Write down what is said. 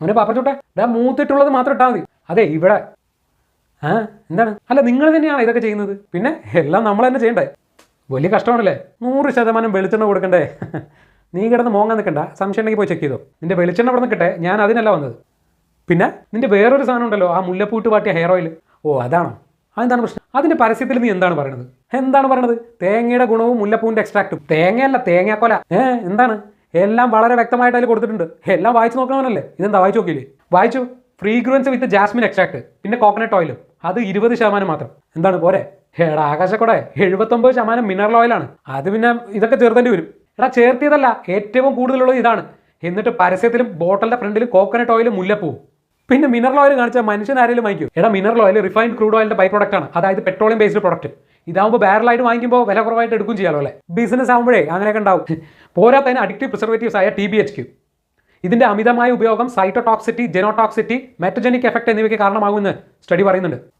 മോനെ പാപ്പച്ചോട്ടെ ഇതാ മൂത്തിട്ടുള്ളത് മാത്രം ഇട്ടാൽ മതി. അതെ ഇവിടെ. ആ എന്താണ്? അല്ല നിങ്ങൾ തന്നെയാണ് ഇതൊക്കെ ചെയ്യുന്നത്? പിന്നെ എല്ലാം നമ്മൾ തന്നെ ചെയ്യണ്ടേ? വലിയ കഷ്ടമാണല്ലേ? നൂറ് ശതമാനം വെളിച്ചെണ്ണ കൊടുക്കണ്ടേ? നീ കിടന്ന് മോങ്ങാൻ നിൽക്കണ്ട. സംശയം ഉണ്ടെങ്കിൽ പോയി ചെക്ക് ചെയ്തോ. നിന്റെ വെളിച്ചെണ്ണ അവിടെ നിൽക്കട്ടെ. ഞാൻ അതിനല്ല വന്നത്. പിന്നെ നിന്റെ വേറൊരു സാധനം ഉണ്ടല്ലോ ആ മുല്ലപ്പൂട്ട് പാട്ടിയ ഹെയർ ഓയിൽ ഓ അതാണോ? അതെന്താണ് പ്രശ്നം? അതിന്റെ പരസ്യത്തിൽ നീ എന്താണ് പറയുന്നത് എന്താണ് പറയുന്നത് തേങ്ങയുടെ ഗുണവും മുല്ലപ്പൂവിന്റെ എക്സ്ട്രാക്റ്റും തേങ്ങയല്ല തേങ്ങാക്കൊല. ഏ എന്താണ്? എല്ലാം വളരെ വ്യക്തമായിട്ട് അതിൽ കൊടുത്തിട്ടുണ്ട്. എല്ലാം വായിച്ചു നോക്കണമല്ലേ ഇതെന്താ? വായിച്ചു നോക്കിയില്ലേ? വായിച്ചു. ഫ്രീഗ്രൻസ് വിത്ത് ജാസ്മിൻ എക്സ്ട്രാക്ട് പിന്നെ കോക്കനട്ട് ഓയിലും അത് ഇരുപത് ശതമാനം മാത്രം. എന്താണ്? പോരെ? എടാ ആകാശക്കൂടെ. എഴുപത്തൊമ്പത് ശതമാനം മിനറൽ ഓയിലാണ് അത് പിന്നെ ഇതൊക്കെ ചേർത്തേണ്ടി വരും. എടാ ചേർത്തിയതല്ല. ഏറ്റവും കൂടുതലുള്ളത് ഇതാണ്. എന്നിട്ട് പരസ്യത്തിലും ബോട്ടലിന്റെ ഫ്രണ്ടിലും കോക്കനട്ട് ഓയിലും മുല്ലപ്പൂ. പിന്നെ മിനറൽ ഓയിൽ കാണിച്ചാൽ മനുഷ്യൻ ആരെങ്കിലും വാങ്ങിക്കും? എടാ മിനറൽ ഓയിൽ റിഫൈൻഡ് ക്രൂഡ് ഓയിലിന്റെ ബൈ പ്രോഡക്റ്റ് ആണ്. അതായത് പെട്രോളിയം ബേസ്ഡ് പ്രോഡക്റ്റ് ഇതാവുമ്പോൾ ബാരലായിട്ട് വാങ്ങിക്കുമ്പോൾ വില കുറവായിട്ട് എടുക്കും ചെയ്യാലോ അല്ലേ? ബിസിനസ് ആകുമ്പോഴേ അങ്ങനെയൊക്കെ ഉണ്ടാവും. പോരാത്തതിന് അഡിക്റ്റീവ് പ്രിസർവേറ്റീവ്സ് ആയ ടി ബി എച്ച് ക്യൂ ഇതിന്റെ അമിതമായ ഉപയോഗം സൈറ്റോടോക്സിറ്റി ജെനോടോക്സിറ്റി മെറ്റജനിക് എഫക്ട് എന്നിവയ്ക്ക് കാരണമാകുമെന്ന് സ്റ്റഡി പറയുന്നുണ്ട്.